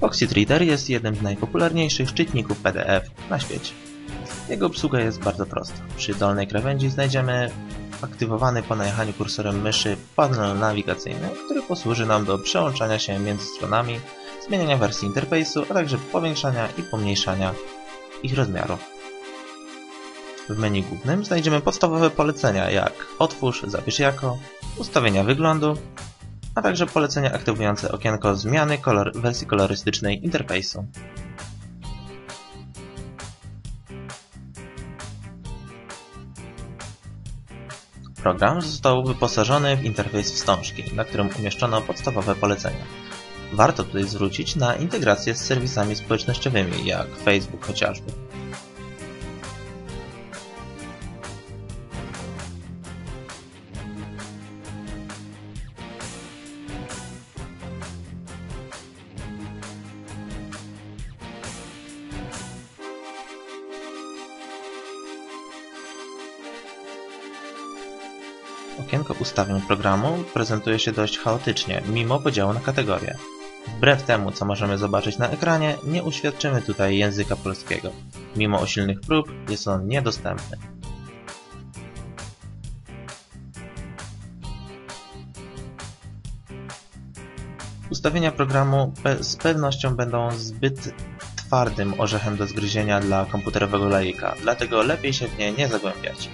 Foxit Reader jest jednym z najpopularniejszych czytników PDF na świecie. Jego obsługa jest bardzo prosta. Przy dolnej krawędzi znajdziemy aktywowany po najechaniu kursorem myszy panel nawigacyjny, który posłuży nam do przełączania się między stronami, zmieniania wersji interfejsu, a także powiększania i pomniejszania ich rozmiaru. W menu głównym znajdziemy podstawowe polecenia jak otwórz, zapisz jako, ustawienia wyglądu, a także polecenia aktywujące okienko zmiany kolor wersji kolorystycznej interfejsu. Program został wyposażony w interfejs wstążki, na którym umieszczono podstawowe polecenia. Warto tutaj zwrócić na integrację z serwisami społecznościowymi, jak Facebook chociażby. Okienko ustawień programu prezentuje się dość chaotycznie, mimo podziału na kategorie. Wbrew temu, co możemy zobaczyć na ekranie, nie uświadczymy tutaj języka polskiego. Mimo usilnych prób jest on niedostępny. Ustawienia programu pe z pewnością będą zbyt twardym orzechem do zgryzienia dla komputerowego laika, dlatego lepiej się w nie nie zagłębiać.